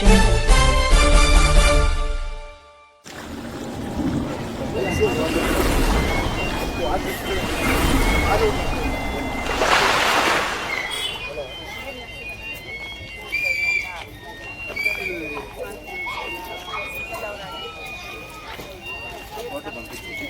jungle.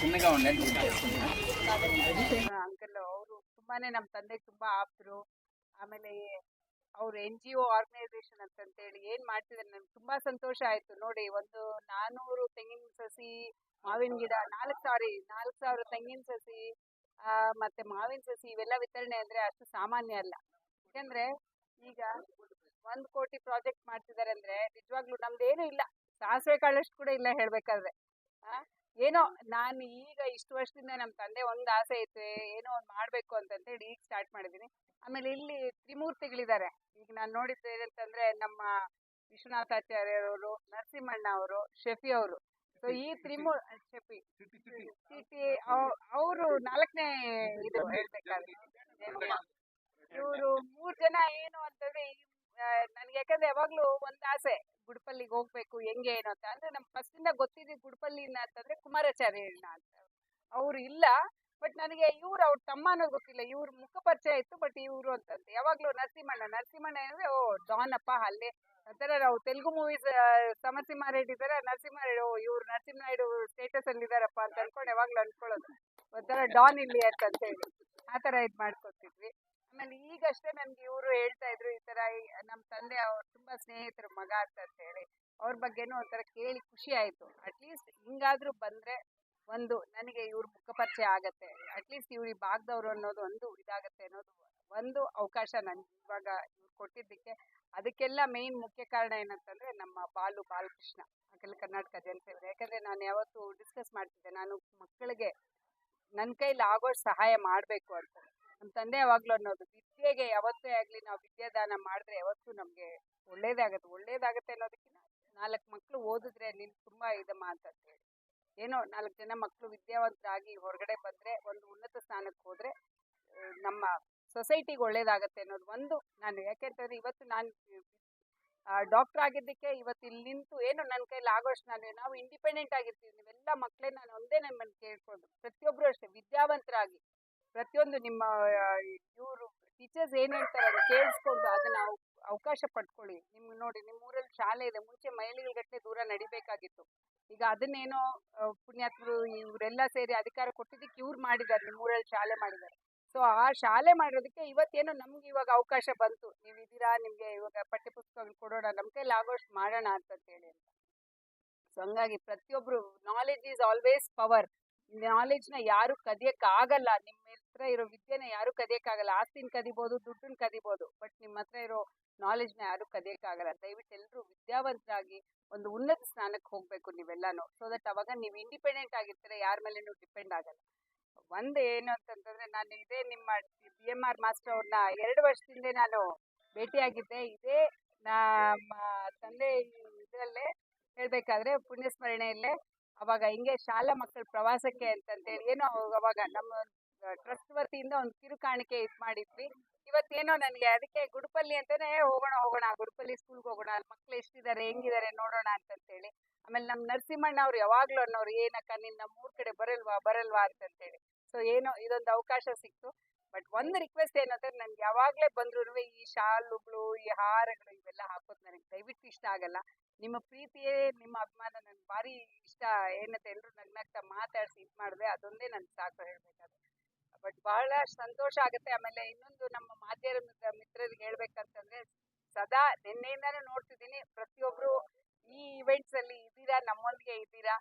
చిన్నగా ఉండండి uncle ಅವರು ತುಂಬಾನೇ ನಮ್ಮ ತಂದೆಗೆ ತುಂಬಾ ಆಪ್ತರು ಆಮೇಲೆ ಅವ್ರು ಎನ್ ಜಿ ಒ ಆರ್ಗನೈಸೇಷನ್ ಅಂತಂತೇಳಿ ಏನ್ ಮಾಡ್ತಿದ್ದಾರೆ ನನ್ಗೆ ತುಂಬಾ ಸಂತೋಷ ಆಯ್ತು. ನೋಡಿ ಒಂದು ನಾನೂರು ತೆಂಗಿನ ಸಸಿ, ಮಾವಿನ ಗಿಡ, ನಾಲ್ಕು ಸಾರಿ, ನಾಲ್ಕು ಸಾವಿರ ತೆಂಗಿನ ಸಸಿ ಮತ್ತೆ ಮಾವಿನ ಸಸಿ ಇವೆಲ್ಲ ವಿತರಣೆ ಅಂದ್ರೆ ಅಷ್ಟು ಸಾಮಾನ್ಯ ಅಲ್ಲ. ಯಾಕಂದ್ರೆ ಈಗ ಒಂದ್ ಕೋಟಿ ಪ್ರಾಜೆಕ್ಟ್ ಮಾಡ್ತಿದ್ದಾರೆ ಅಂದ್ರೆ ನಿಜವಾಗ್ಲೂ ನಮ್ದೇನು ಇಲ್ಲ. ಸಾಸಿವೆ ಕಾಳಷ್ಟು ಕೂಡ ಇಲ್ಲ ಹೇಳ್ಬೇಕಾದ್ರೆ. ಆ ಏನೋ ನಾನು ಈಗ ಇಷ್ಟು ವರ್ಷದಿಂದ ನಮ್ಮ ತಂದೆ ಒಂದು ಆಸೆ ಐತೆ ಏನೋ ಒಂದು ಮಾಡಬೇಕು ಅಂತಂತೇಳಿ ಈಗ ಸ್ಟಾರ್ಟ್ ಮಾಡಿದ್ದೀನಿ. ಆಮೇಲೆ ಇಲ್ಲಿ ತ್ರಿಮೂರ್ತಿಗಳಿದ್ದಾರೆ ಈಗ ನಾನು ನೋಡಿದ್ದು ಏನಂತಂದ್ರೆ ನಮ್ಮ ವಿಶ್ವನಾಥಾಚಾರ್ಯರವರು ನರಸಿಂಹಣ್ಣ ಅವರು ಶಫಿ ಅವರು. ಸೊ ಈ ತ್ರಿಮೂರ್ ಶಫಿ ಸಿಟಿ ಅವರು ನಾಲ್ಕನೇ ಇದು ಹೇಳ್ಬೇಕಾದ್ರೆ. ಇವರು ಮೂರ್ ಜನ ಏನು ಅಂತಂದ್ರೆ ನನ್ಗೆ ಯಾಕಂದ್ರೆ ಯಾವಾಗ್ಲೂ ಒಂದ್ ಆಸೆ, ಗುಡ್ಪಲ್ಲಿಗೆ ಹೋಗ್ಬೇಕು, ಹೆಂಗೆ ಏನು ಅಂತ. ಅಂದ್ರೆ ನಮ್ ಫಸ್ಟ್ ಇಂದ ಗೊತ್ತಿದ್ದು ಗುಡ್ಪಲ್ಲಿನ ಅಂತಂದ್ರೆ ಕುಮಾರಾಚಾರ್ಯಣ್ಣ ಅಂತ. ಅವ್ರು ಇಲ್ಲ ಬಟ್ ನನಗೆ ಇವ್ರು, ಅವ್ರ ತಮ್ಮ ಅನ್ನೋದು ಗೊತ್ತಿಲ್ಲ. ಇವ್ರ ಮುಖ ಪರಿಚಯ ಇತ್ತು ಬಟ್ ಇವ್ರು ಅಂತಂದ್ರೆ ಯಾವಾಗ್ಲೂ ನರಸಿಂಹಣ್ಣ ನರಸಿಂಹಣ್ಣ ಅಂದ್ರೆ, ಓ ಡಾನ್ ಅಪ್ಪ ಅಲ್ಲೇ. ಒಂಥರ ನಾವು ತೆಲುಗು ಮೂವೀಸ್ ಸಮರಸಿಂಹ ರೆಡ್ಡಿ ಇದಾರೆ ನರಸಿಂಹ ರೆಡ್ಡಿ ಓ, ಇವ್ರು ನರಸಿಂಹ ನಾಯ್ಡು ಸ್ಟೇಟಸ್ ಅಲ್ಲಿ ಇದಾರಪ್ಪ ಅಂತ ಅನ್ಕೊಂಡು ಯಾವಾಗ್ಲೂ ಅನ್ಕೊಳ್ಳೋದು. ಒಂಥರ ಡಾನ್ ಇಲ್ಲಿ ಅಂತ ಹೇಳಿ ಆ ತರ ಇದ್ ಮಾಡ್ಕೊತಿದ್ವಿ ಆಮೇಲೆ ಈಗಷ್ಟೇ ನನ್ಗೆ ಇವರು ಹೇಳ್ತಾ ಇದ್ರು ಈ ತರ ನಮ್ಮ ನಮ್ ತಂದೆ ಅವ್ರು ತುಂಬಾ ಸ್ನೇಹಿತರ, ಮಗ ಅಂತ ಹೇಳಿ. ಅವ್ರ ಬಗ್ಗೆನೂ ಒಂಥರ ಕೇಳಿ ಖುಷಿ ಆಯ್ತು. ಅಟ್ಲೀಸ್ಟ್ ಹಿಂಗಾದ್ರೂ ಬಂದ್ರೆ ಒಂದು ನನಗೆ ಇವ್ರ ಮುಖಪರಿಚಯ ಆಗತ್ತೆ. ಅಟ್ಲೀಸ್ಟ್ ಇವ್ರು ಈ ಭಾಗದವ್ರು ಅನ್ನೋದು ಒಂದು ಇದಾಗತ್ತೆ ಅನ್ನೋದು ಒಂದು ಅವಕಾಶ ನನ್ಗೆ ಇವಾಗ ಇವ್ರು ಕೊಟ್ಟಿದ್ದಕ್ಕೆ. ಅದಕ್ಕೆಲ್ಲ ಮೇನ್ ಮುಖ್ಯ ಕಾರಣ ಏನಂತಂದ್ರೆ ನಮ್ಮ ಬಾಲು ಬಾಲಕೃಷ್ಣ, ಅಖಿಲ ಕರ್ನಾಟಕ ಜನಸೇವೆ ಯಾಕಂದ್ರೆ ನಾನು ಯಾವತ್ತು ಡಿಸ್ಕಸ್ ಮಾಡ್ತಿದ್ದೆ. ನಾನು ಮಕ್ಕಳಿಗೆ ನನ್ನ ಕೈಲಿ ಆಗೋಷ್ಟು ಸಹಾಯ ಮಾಡಬೇಕು ಅಂತ. ನಮ್ಮ ತಂದೆ ಯಾವಾಗ್ಲೂ ಅನ್ನೋದು, ವಿದ್ಯೆಗೆ ಯಾವತ್ತೇ ಆಗಲಿ ನಾವು ವಿದ್ಯಾದಾನ ಮಾಡಿದ್ರೆ ಯಾವತ್ತೂ ನಮಗೆ ಒಳ್ಳೇದಾಗತ್ತೆ. ಒಳ್ಳೇದಾಗತ್ತೆ ಅನ್ನೋದಕ್ಕಿಂತ ನಾಲ್ಕು ಮಕ್ಕಳು ಓದಿದ್ರೆ ನೀನು ತುಂಬಾ ಇದಮ್ಮ ಅಂತ ಹೇಳಿ ಏನೋ ನಾಲ್ಕು ಜನ ಮಕ್ಕಳು ವಿದ್ಯಾವಂತರಾಗಿ ಹೊರಗಡೆ ಬಂದ್ರೆ ಒಂದು ಉನ್ನತ ಸ್ಥಾನಕ್ಕೆ ಹೋದ್ರೆ ನಮ್ಮ ಸೊಸೈಟಿಗೆ ಒಳ್ಳೇದಾಗತ್ತೆ ಅನ್ನೋದು ಒಂದು ನಾನು ಯಾಕೆಂತಂದ್ರೆ ಇವತ್ತು ನಾನು ಡಾಕ್ಟರ್ ಆಗಿದ್ದಕ್ಕೆ ಇವತ್ತು ಇಲ್ಲಿ ನಿಂತು ಏನು ನನ್ನ ಕೈಲಿ ಆಗೋಷ್ಟು ನಾನು, ನಾವು ಇಂಡಿಪೆಂಡೆಂಟ್ ಆಗಿರ್ತೀವಿ, ನೀವೆಲ್ಲ ಮಕ್ಕಳೇ ನಾನು ಒಂದೇ ನಮ್ಮನ್ನು ಕೇಳ್ಕೊಂಡು ಪ್ರತಿಯೊಬ್ಬರು ಅಷ್ಟೇ ವಿದ್ಯಾವಂತರಾಗಿ ಪ್ರತಿಯೊಂದು ನಿಮ್ಮ ಇವರು ಟೀಚರ್ಸ್ ಏನು ಹೇಳ್ತಾರೆ ಅದು ಕೇಳಿಸ್ಕೊಂಡು ಅದನ್ನ ಅವಕಾಶ ಪಡ್ಕೊಳ್ಳಿ. ನಿಮ್ಗೆ ನೋಡಿ ನಿಮ್ಮ ಊರಲ್ಲಿ ಶಾಲೆ ಇದೆ, ಮುಂಚೆ ಮೈಲಿಗಟ್ಟಲೆ ದೂರ ನಡಿಬೇಕಾಗಿತ್ತು. ಈಗ ಅದನ್ನೇನೋ ಪುಣ್ಯಾತರು ಇವರೆಲ್ಲ ಸೇರಿ ಅಧಿಕಾರ ಕೊಟ್ಟಿದ್ದಕ್ಕೆ ಇವ್ರು ಮಾಡಿದ್ದಾರೆ ನಿಮ್ಮ ಊರಲ್ಲಿ ಶಾಲೆ ಮಾಡಿದ್ದಾರೆ. ಸೊ ಆ ಶಾಲೆ ಮಾಡಿರೋದಕ್ಕೆ ಇವತ್ತೇನೋ ನಮ್ಗೆ ಇವಾಗ ಅವಕಾಶ ಬಂತು. ನೀವು ಇದ್ದೀರಾ, ನಿಮಗೆ ಇವಾಗ ಪಠ್ಯಪುಸ್ತಕಗಳು ಕೊಡೋಣ ನಮ್ಮ ಕೈಲಿ ಆಗೋಷ್ಟು ಮಾಡೋಣ ಅಂತ ಹೇಳಿ ಅಂತ. ಸೊ ಹಂಗಾಗಿ ಪ್ರತಿಯೊಬ್ರು ನಾಲೆಜ್ ಈಸ್ ಆಲ್ವೇಸ್ ಪವರ್ ನಾಲೆಜ್ನ ಯಾರು ಕದಿಯಕ್ಕಾಗಲ್ಲ. ನಿಮ್ಮ ಹತ್ರ ಇರೋ ವಿದ್ಯೆನ ಯಾರು ಕದಿಯಕ್ಕಾಗಲ್ಲ. ಆಸ್ತಿನ ಕದಿಬೋದು ದುಡ್ಡನ್ನ ಕದಿಬೋದು ಬಟ್ ನಿಮ್ಮ ಹತ್ರ ಇರೋ ನಾಲೆಜ್ನ ಯಾರು ಕದಿಯಕ್ಕಾಗಲ್ಲ. ದಯವಿಟ್ಟು ಎಲ್ಲರೂ ವಿದ್ಯಾವಂತರಾಗಿ ಒಂದು ಉನ್ನತ ಸ್ಥಾನಕ್ಕೆ ಹೋಗ್ಬೇಕು ನೀವೆಲ್ಲಾನು ಸೊ ದಟ್ ಅವಾಗ ನೀವು ಇಂಡಿಪೆಂಡೆಂಟ್ ಆಗಿರ್ತೀರ, ಯಾರ ಮೇಲೇನು ಡಿಪೆಂಡ್ ಆಗಲ್ಲ. ಒಂದು ಏನು ಅಂತಂದ್ರೆ ನಾನು ಇದೇ ನಿಮ್ಮ ಬಿ ಎಂ ಆರ್ ಮಾಸ್ಟರ್ ಅವ್ರನ್ನ ಎರಡು ವರ್ಷದಿಂದ ನಾನು ಭೇಟಿಯಾಗಿದ್ದೆ. ಇದೇ ನಮ್ಮ ತಂದೆ ಇದರಲ್ಲೇ ಹೇಳ್ಬೇಕಾದ್ರೆ ಪುಣ್ಯಸ್ಮರಣೆಯಲ್ಲೇ ಅವಾಗ ಹಿಂಗೆ ಶಾಲಾ ಮಕ್ಕಳ ಪ್ರವಾಸಕ್ಕೆ ಅಂತಂತೇಳಿ ಏನೋ ಅವಾಗ ನಮ್ಮ ಟ್ರಸ್ಟ್ ವತಿಯಿಂದ ಒಂದು ಕಿರು ಕಾಣಿಕೆ ಇದು ಮಾಡಿದ್ವಿ. ಇವತ್ತೇನೋ ನನಗೆ ಅದಕ್ಕೆ ಗುಡುಪಲ್ಲಿ ಅಂತಾನೆ "ಏ, ಹೋಗೋಣ ಹೋಗೋಣ ಗುಡುಪಲ್ಲಿ ಸ್ಕೂಲ್ಗೆ ಹೋಗೋಣ ಅಲ್ಲಿ ಮಕ್ಳು ಎಷ್ಟಿದ್ದಾರೆ ಹೆಂಗಿದ್ದಾರೆ ನೋಡೋಣ ಅಂತಂತೇಳಿ. ಆಮೇಲೆ ನಮ್ಮ ನರಸಿಂಹಣ್ಣ ಅವ್ರು ಯಾವಾಗ್ಲೂ ಅನ್ನೋರು ಏನಕ್ಕ ನಿನ್ನ ಊರ್ ಕಡೆ ಬರಲ್ವಾ ಬರಲ್ವಾ ಅಂತಂತೇಳಿ. ಸೊ ಏನೋ ಇದೊಂದು ಅವಕಾಶ ಸಿಕ್ತು. ಬಟ್ ಒಂದು ರಿಕ್ವೆಸ್ಟ್ ಏನಂದ್ರೆ ನನ್ಗೆ ಯಾವಾಗ್ಲೇ ಬಂದ್ರು ಈ ಶಾಲುಗಳು ಈ ಹಾರಗಳು ಇವೆಲ್ಲ ಹಾಕೋದು ನನಗೆ ದಯವಿಟ್ಟು ಇಷ್ಟ ಆಗಲ್ಲ. ನಿಮ್ಮ ಪ್ರೀತಿಯೇ ನಿಮ್ಮ ಅಭಿಮಾನ ನನ್ಗೆ ಭಾರಿ ಇಷ್ಟ. ಏನಂತ ಎಲ್ಲರೂ ನಗ್ನಗ್ತಾ ಮಾತಾಡಿಸಿ ಇದು ಮಾಡಿದೆ ಅದೊಂದೇ ನನ್ಗೆ ಸಾಕು ಹೇಳ್ಬೇಕಾದ್ರೆ. ಬಟ್ ಬಹಳ ಸಂತೋಷ ಆಗುತ್ತೆ. ಆಮೇಲೆ ಇನ್ನೊಂದು ನಮ್ಮ ಮಾಧ್ಯರ ಮಿತ್ರರಿಗೆ ಹೇಳ್ಬೇಕಂತಂದ್ರೆ, ಸದಾ ನಿನ್ನೆಯಿಂದಾನು ನೋಡ್ತಿದ್ದೀನಿ, ಪ್ರತಿಯೊಬ್ರು ಈ ಇವೆಂಟ್ಸ್ ಅಲ್ಲಿ ಇದ್ದೀರಾ, ನಮ್ಮೊಂದಿಗೆ ಇದ್ದೀರಾ,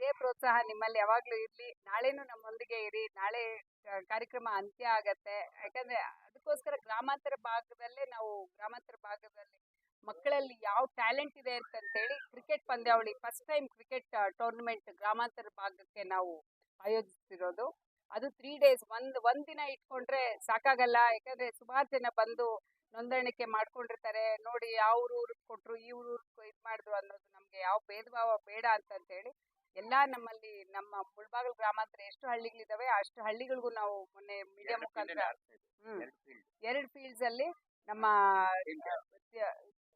ಇದೇ ಪ್ರೋತ್ಸಾಹ ನಿಮ್ಮಲ್ಲಿ ಯಾವಾಗ್ಲೂ ಇರ್ಲಿ, ನಾಳೆನೂ ನಮ್ಮೊಂದಿಗೆ ಇರಿ, ನಾಳೆ ಕಾರ್ಯಕ್ರಮ ಅಂತ್ಯ ಆಗತ್ತೆ. ಯಾಕಂದ್ರೆ ಅದಕ್ಕೋಸ್ಕರ ಗ್ರಾಮಾಂತರ ಭಾಗದಲ್ಲೇ ನಾವು, ಗ್ರಾಮಾಂತರ ಭಾಗದಲ್ಲಿ ಮಕ್ಕಳಲ್ಲಿ ಯಾವ ಟ್ಯಾಲೆಂಟ್ ಇದೆ ಅಂತಂತೇಳಿ ಕ್ರಿಕೆಟ್ ಪಂದ್ಯಾವಳಿ ಫಸ್ಟ್ ಟೈಮ್ ಕ್ರಿಕೆಟ್ ಟೂರ್ನಮೆಂಟ್ ಗ್ರಾಮಾಂತರ ಭಾಗಕ್ಕೆ ನಾವು ಆಯೋಜಿಸ್ತಿರೋದು. ಅದು ತ್ರೀ ಡೇಸ್ ಒಂದು ಒಂದ್ ದಿನ ಇಟ್ಕೊಂಡ್ರೆ ಸಾಕಾಗಲ್ಲ. ಯಾಕಂದ್ರೆ ಸುಮಾರು ಜನ ಬಂದು ನೋಂದಣಿಕೆ ಮಾಡ್ಕೊಂಡಿರ್ತಾರೆ. ನೋಡಿ ಯಾವ ಊರಿಗೆ ಕೊಟ್ರು ಈ ಊರು ಇದು ಮಾಡಿದ್ರು ಅನ್ನೋದು ನಮ್ಗೆ ಯಾವ ಭೇದ ಭಾವ ಬೇಡ ಹೇಳಿ ಎಲ್ಲಾ ನಮ್ಮಲ್ಲಿ ನಮ್ಮ ಮುಳ್ಬಾಗಲ್ ಗ್ರಾಮಾಂತರ ಎಷ್ಟು ಹಳ್ಳಿಗಳಿದಾವೆ ಅಷ್ಟು ಹಳ್ಳಿಗಳಿಗೂ ನಾವು ಮೊನ್ನೆ ಮೀಡಿಯಾ ಮುಖಾಂತರ ಎರಡು ಫೀಲ್ಡ್ಸ್ ಅಲ್ಲಿ ನಮ್ಮ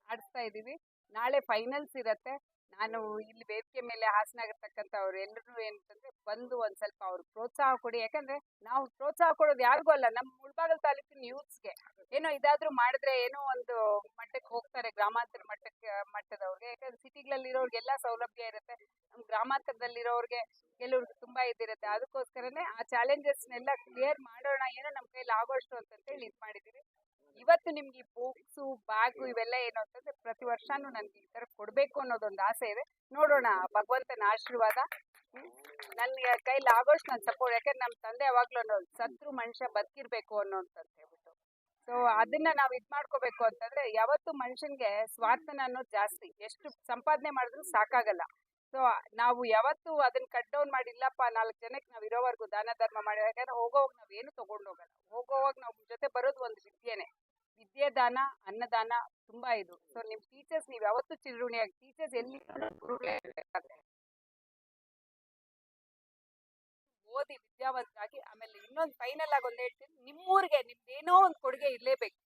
ಆಡಿಸ್ತಾ ಇದೀವಿ ನಾಳೆ ಫೈನಲ್ಸ್ ಇರತ್ತೆ. ನಾನು ಇಲ್ಲಿ ವೇದಿಕೆ ಮೇಲೆ ಹಾಸನ ಆಗಿರ್ತಕ್ಕಂಥ ಅವ್ರು ಎಲ್ಲರೂ ಏನಂತಂದ್ರೆ ಬಂದು ಒಂದ್ ಸ್ವಲ್ಪ ಅವ್ರು ಪ್ರೋತ್ಸಾಹ ಕೊಡಿ. ಯಾಕಂದ್ರೆ ನಾವು ಪ್ರೋತ್ಸಾಹ ಕೊಡೋದು ಯಾರಿಗೂ ಅಲ್ಲ ನಮ್ಮ ಮುಳ್ಬಾಗಲ್ ತಾಲೂಕಿನ ಯೂತ್ಸ್ಗೆ ಏನೋ ಇದಾದ್ರೂ ಮಾಡಿದ್ರೆ ಏನೋ ಒಂದು ಮಟ್ಟಕ್ಕೆ ಹೋಗ್ತಾರೆ, ಗ್ರಾಮಾಂತರ ಮಟ್ಟಕ್ಕೆ, ಮಟ್ಟದವ್ರಿಗೆ. ಯಾಕಂದ್ರೆ ಸಿಟಿಗಳಲ್ಲಿ ಇರೋರ್ಗೆಲ್ಲ ಸೌಲಭ್ಯ ಇರುತ್ತೆ. ನಮ್ಮ ಗ್ರಾಮಾಂತರದಲ್ಲಿರೋರ್ಗೆ ಕೆಲವ್ರಿಗೆ ತುಂಬಾ ಇದಿರುತ್ತೆ. ಅದಕ್ಕೋಸ್ಕರನೇ ಆ ಚಾಲೆಂಜಸ್ನೆಲ್ಲ ಕ್ಲಿಯರ್ ಮಾಡೋಣ, ಏನೋ ನಮ್ಮ ಕೈಲಿ ಆಗೋಷ್ಟು ಅಂತಂತೇಳಿ ಇದು ಮಾಡಿದೀವಿ. ಇವತ್ತು ನಿಮ್ಗೆ ಈ ಬುಕ್ಸು ಬ್ಯಾಗು ಇವೆಲ್ಲ ಏನು ಅಂತಂದ್ರೆ ಪ್ರತಿ ವರ್ಷನೂ ನನ್ಗೆ ಈ ತರ ಕೊಡ್ಬೇಕು ಅನ್ನೋದೊಂದು ಆಸೆ ಇದೆ. ನೋಡೋಣ ಭಗವಂತನ ಆಶೀರ್ವಾದ. ನನ್ನ ನನ್ಗೆ ಕೈಲಿ ಆಗೋಷ್ಟು ನಾನು ಸಪೋರ್ಟ್ ಯಾಕಂದ್ರೆ ನಮ್ಮ ತಂದೆ ಯಾವಾಗ್ಲೂ ಅನ್ನೋ ಸತ್ರು ಮನುಷ್ಯ ಬದುಕಿರ್ಬೇಕು ಅಂತ ಹೇಳ್ಬಿಟ್ಟು. ಸೊ ಅದನ್ನ ನಾವು ಇದ್ ಮಾಡ್ಕೋಬೇಕು ಅಂತಂದ್ರೆ ಯಾವತ್ತು ಮನುಷ್ಯನ್ಗೆ ಸ್ವಾರ್ಥನ ಅನ್ನೋದು ಜಾಸ್ತಿ. ಎಷ್ಟು ಸಂಪಾದನೆ ಮಾಡಿದ್ರು ಸಾಕಾಗಲ್ಲ. ಸೊ ನಾವು ಯಾವತ್ತು ಅದನ್ನ ಕಟ್ ಡೌನ್ ಮಾಡಿ ಇಲ್ಲಪ್ಪ ನಾಲ್ಕು ಜನಕ್ಕೆ ನಾವು ಇರೋವರೆಗೂ ದಾನ ಧರ್ಮ ಮಾಡಿ ಯಾಕಂದ್ರೆ ಹೋಗೋವಾಗ ನಾವ್ ಏನು ತಗೊಂಡು ಹೋಗಲ್ಲ. ಹೋಗೋವಾಗ ನಾವು ಜೊತೆ ಬರೋದು ಒಂದು ವಿದ್ಯೆನೆ. ವಿದ್ಯೆ ದಾನ ಅನ್ನದಾನ ತುಂಬಾ ಇದು. ಸೊ ನಿಮ್ ಟೀಚರ್ಸ್ ನೀವ್ ಯಾವತ್ತೂ ಆಗಿ ಟೀಚರ್ಸ್ ಎಲ್ಲಿ. ಓದಿ ವಿದ್ಯಾವಂತರಾಗಿ, ಆಮೇಲೆ ಇನ್ನೊಂದು ಫೈನಲ್ ಆಗಿ ಒಂದ್ ಹೇಳ್ತೀನಿ. ನಿಮ್ಮೂರಿಗೆ ಏನೋ ಒಂದ್ ಕೊಡುಗೆ ಇರ್ಲೇಬೇಕು.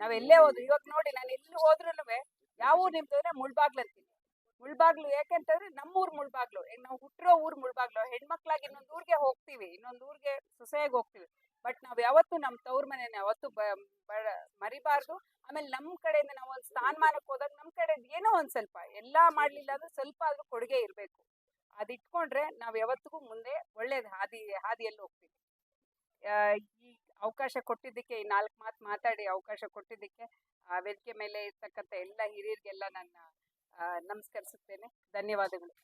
ನಾವ್ ಎಲ್ಲೇ ಹೋದ್ರು, ಇವಾಗ ನೋಡಿ ನಾನು ಎಲ್ಲಿ ಹೋದ್ರೂ ಯಾವ ನಿಮ್ದು ಅಂದ್ರೆ ಮುಳ್ಬಾಗ್ಲು ಅಂತೀನಿ. ಮುಳ್ಬಾಗ್ಲು ಯಾಕೆಂತಂದ್ರೆ ನಮ್ಮೂರ್ ಮುಳ್ಬಾಗ್ಲು. ನಾವು ಹುಟ್ಟಿರೋ ಊರ್ ಮುಳ್ಬಾಗ್ಲು. ಹೆಣ್ಮಕ್ಳಾಗಿ ಇನ್ನೊಂದ್ ಊರ್ಗೆ ಹೋಗ್ತೀವಿ, ಇನ್ನೊಂದ್ ಊರ್ಗೆ ಸೊಸೆಯಾಗಿ ಹೋಗ್ತೀವಿ. ಬಟ್ ನಾವು ಯಾವತ್ತು ನಮ್ಮ ತವ್ರ ಮನೇನ ಯಾವತ್ತು ಮರಿಬಾರ್ದು. ಆಮೇಲೆ ನಮ್ಮ ಕಡೆಯಿಂದ ನಾವು ಒಂದು ಸ್ಥಾನಮಾನಕ್ಕೆ ಹೋದಾಗ ನಮ್ಮ ಕಡೆ ಏನೋ ಒಂದು ಸ್ವಲ್ಪ, ಎಲ್ಲ ಮಾಡಲಿಲ್ಲ ಅಂದ್ರೆ ಸ್ವಲ್ಪ ಆದ್ರೂ ಕೊಡುಗೆ ಇರಬೇಕು. ಅದ್ ಇಟ್ಕೊಂಡ್ರೆ ನಾವ್ ಯಾವತ್ತಿಗೂ ಮುಂದೆ ಒಳ್ಳೇದ್ ಹಾದಿ ಹಾದಿಯಲ್ಲಿ ಹೋಗ್ತೀವಿ. ಈ ಅವಕಾಶ ಕೊಟ್ಟಿದ್ದಕ್ಕೆ ಈ ನಾಲ್ಕು ಮಾತು ಮಾತಾಡಿ ಅವಕಾಶ ಕೊಟ್ಟಿದ್ದಕ್ಕೆ ಆ ವೇದಿಕೆ ಮೇಲೆ ಇರ್ತಕ್ಕಂಥ ಎಲ್ಲ ಹಿರಿಯರಿಗೆಲ್ಲ ನನ್ನ ನಮಸ್ಕರಿಸುತ್ತೇನೆ. ಧನ್ಯವಾದಗಳು.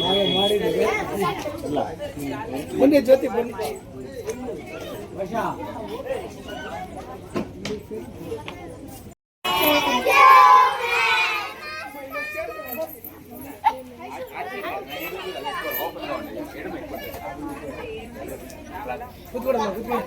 ನಾವೇ ಮಾಡಿದ್ದೇವೆ ಬನ್ನಿ ಜೊತೆ ಬನ್ನಿ. ಕೂತ್ಕೊಡಮ್ಮ ಕೂತ್ಕೊಳ್ಳಿ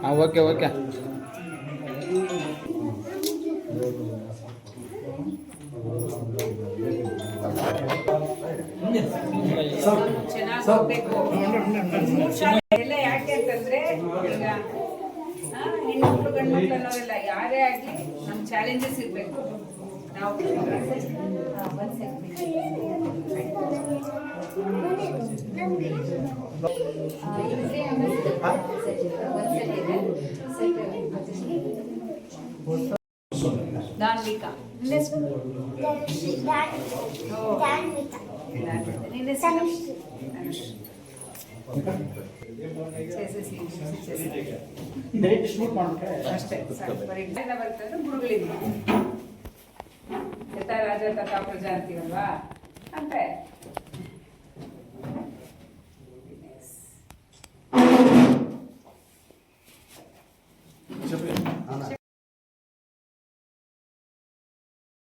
ಹಾಂ, ಓಕೆ ಓಕೆ. ಯಾಕೆ ಅಂತಂದ್ರೆ ಈಗ ಹೆಣ್ಮಕ್ಳು ಗಂಡು ಮಕ್ಕಳು ಯಾರೇ ಆಗಿ ನಮ್ಮ ಚಾಲೆಂಜಸ್ ಇರಬೇಕು ನಾವು దాన్విక చేసేసి ಅಷ್ಟೇ ಬರ್ತದೆ ಬುಡುಗಳಿಂದ ಯಥಾ ರಾಜ ತಥಾ ಪ್ರಜಾ ಅಂತೀವಲ್ವಾ ಅಂತೆ